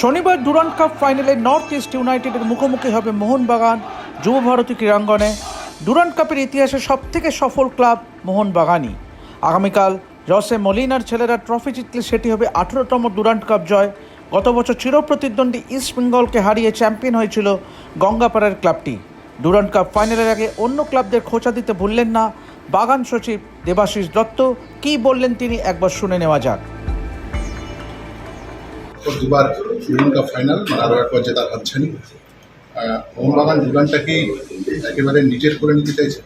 শনিবার Durand cup ফাইনালে north east ইউনাইটেডের মুখোমুখি হবে মোহনবাগান যুব ভারতী ক্রীড়াঙ্গনে। ডুরান্ড কাপের ইতিহাসে সবথেকে সফল ক্লাব মোহনবাগানই। আগামীকাল জসে মলিনার ছেলেরা ট্রফি জিতলে সেটি হবে আঠেরোতম ডুরান্ড কাপ জয়। গত বছর চিরপ্রতিদ্বন্দ্বী ইস্ট বেঙ্গলকে হারিয়ে চ্যাম্পিয়ন হয়েছিল গঙ্গাপাড়ার ক্লাবটি। ডুরান্ড কাপ ফাইনালের আগে অন্য ক্লাবদের খোঁচা দিতে ভুললেন না বাগান সচিব দেবাশিস দত্ত। কী বললেন তিনি একবার শুনে নেওয়া যাক। তো দুবার কাপ ফাইনাল মানে আরও একবার জেতা ভাবছেন মোহনবাগান দুগানটাকে একেবারে নিজের করে নিতে চাইছে।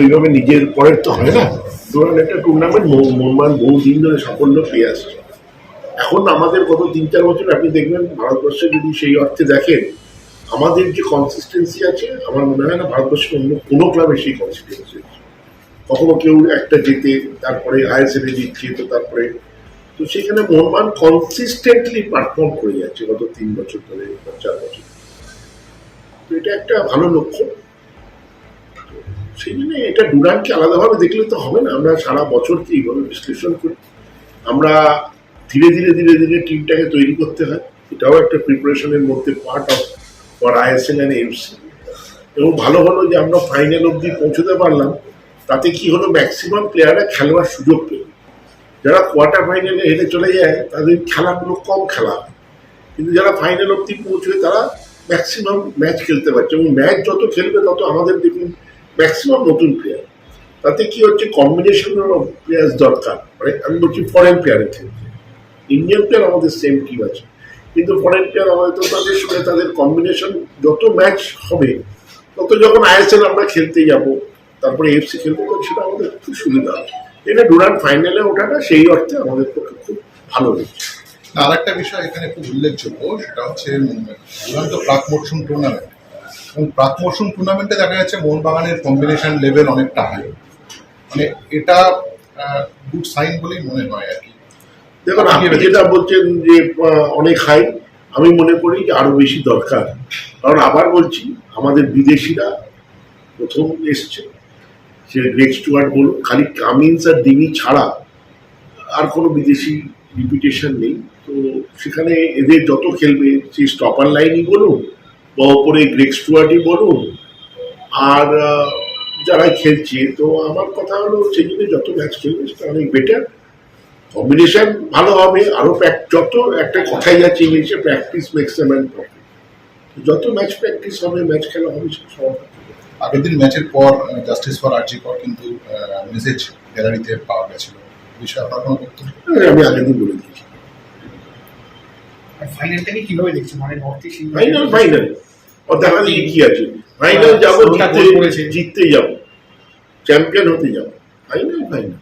ওইভাবে নিজের, পরের তো হয় না। ডুরান একটা টুর্নামেন্ট মোহনবাগান বহু দিন ধরে সাফল্য পেয়ে আসছে। এখন আমাদের গত তিন চার বছর আপনি দেখবেন, ভারতবর্ষে যদি সেই অর্থে দেখেন, আমাদের যে কনসিস্টেন্সি আছে, আমার মনে হয় না ভারতবর্ষের অন্য কোনো ক্লাবে সেই কনসিস্টেন্সি আছে। কখনো কেউ একটা জেতে, তারপরে আইএসএলে জিতছে, তো তারপরে তো সেখানে মোহনবাগান কনসিস্টেন্টলি পারফর্ম করে যাচ্ছে গত তিন বছর ধরে চার বছর তো এটা একটা ভালো লক্ষ্য। সেই জন্য এটা ডুরানকে আলাদাভাবে দেখলে তো হবে না। আমরা সারা বছর কি এইভাবে বিশ্লেষণ করি। আমরা ধীরে ধীরে ধীরে ধীরে টিমটাকে তৈরি করতে হয়। এটাও একটা প্রিপারেশনের মধ্যে part of for ISL and MC এবং ভালো হলো যে আমরা ফাইনাল অবধি পৌঁছতে পারলাম। তাতে কি হলো ম্যাক্সিমাম প্লেয়াররা খেলোয়ার সুযোগ পেল। যারা কোয়ার্টার ফাইনালে হেরে চলে যায়, তাদের খেলাগুলো কম খেলা হয়। কিন্তু যারা ফাইনাল অবধি পৌঁছবে, তারা ম্যাক্সিমাম ম্যাচ খেলতে পারছে। এবং ম্যাচ যত খেলবে, তত আমাদের দেখুন ম্যাক্সিমাম নতুন প্লেয়ার তাতে কি হচ্ছে কম্বিনেশন অফ প্লেয়ার্স দরকার। মানে আমি বলছি ফরেন প্লেয়ারের ক্ষেত্রে। ইন্ডিয়ান প্লেয়ার আমাদের সেম টিম আছে। কিন্তু ফরেন প্লেয়ার আমাদের তো তাদের সঙ্গে তাদের কম্বিনেশন যত ম্যাচ হবে, তত যখন আইএসএল আমরা খেলতে যাব, তারপরে এফসি খেলব সেটা আমাদের খুব সুবিধা হবে। এটা ডুরান ফাইনালে ওঠাটা সেই অর্থে আমাদের পক্ষে খুব ভালো হয়েছে। আর একটা বিষয় এখানে খুব উল্লেখযোগ্য সেটা হচ্ছে দুরান্ত প্রাক মরশুম টুর্নামেন্ট এবং প্রাক মরশুম টুর্নামেন্টে দেখা যাচ্ছে মোহনবাগানের কম্বিনেশন লেভেল অনেকটা হাই মানে এটা গুড সাইন বলেই মনে হয় আর কি। দেখুন আপনি যেটা বলছেন যে অনেক হাই আমি মনে করি যে আরও বেশি দরকার। কারণ আবার বলছি আমাদের বিদেশিরা প্রথম এসছে। সে গ্রেক স্টুয়ার্ট বলুন খালি কামিন্স আর ডিমি ছাড়া আর কোনো বিদেশি রিপিটেশন নেই। তো সেখানে এদের যত খেলবে সেই স্টপার লাইনই বলুন বা ওপরে গ্রেক স্টুয়ার্টই বলুন আর যারা খেলছে। তো আমার কথা হলো, সেই জন্য যত ম্যাচ খেলবে, সেটা অনেক বেটার কম্বিনেশন ভালো হবে, আরও প্র্যাক- যত একটা কথাই যাচ্ছে ইংলিশে প্র্যাকটিস মেক্স এ ম্যান যত ম্যাচ প্র্যাকটিস হবে ম্যাচ খেলা হবে সব আগের দিন ম্যাচের পর জাস্টিস ফর আরজি পর কিন্তু মেসেজ গ্যালারিতে পাওয়া গেছিল। বিষয়ে আপনার কোনো বক্তব্য? আমি আগের দিন বলে দিয়েছি। আর ফাইনালটাকে কীভাবে দেখছ মানে নর্থ ইস্ট ফাইনাল ফাইনাল ও দেখা দিয়ে কি আছে। ফাইনাল যাব জিততে জিততে যাব। চ্যাম্পিয়ন হতে যাব। ফাইনাল ফাইনাল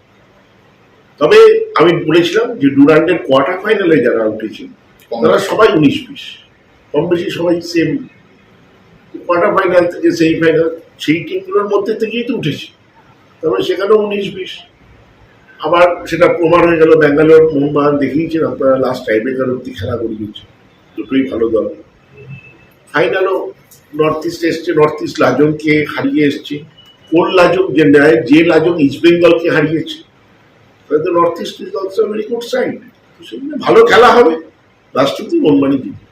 তবে আমি বলেছিলাম যে ডুরান্ডের কোয়ার্টার ফাইনালে যারা উঠেছে তারা সবাই উনিশ বিশ। কম বেশি সবাই সেম কোয়ার্টার ফাইনাল থেকে সেই ফাইনাল সেই টিমগুলোর মধ্যে থেকেই তো উঠেছি। তারপরে সেখানেও উনিশ, বিশ। আবার সেটা প্রমাণ হয়ে গেল, ব্যাঙ্গালোর মোহনবাগান দেখিয়েছেন আপনারা লাস্ট টাইব্রেকার অব্দি খেলা করে করিয়েছে দুটোই ভালো দল। ফাইনালও নর্থ ইস্ট এসছে নর্থ ইস্ট লাজংকে হারিয়ে এসছে। কোন লাজং যে নেয় যে লাজং ইস্ট বেঙ্গলকে হারিয়েছে north east is also very good side সেখানে ভালো খেলা হবে। অব্দি মনমানি জিতবে।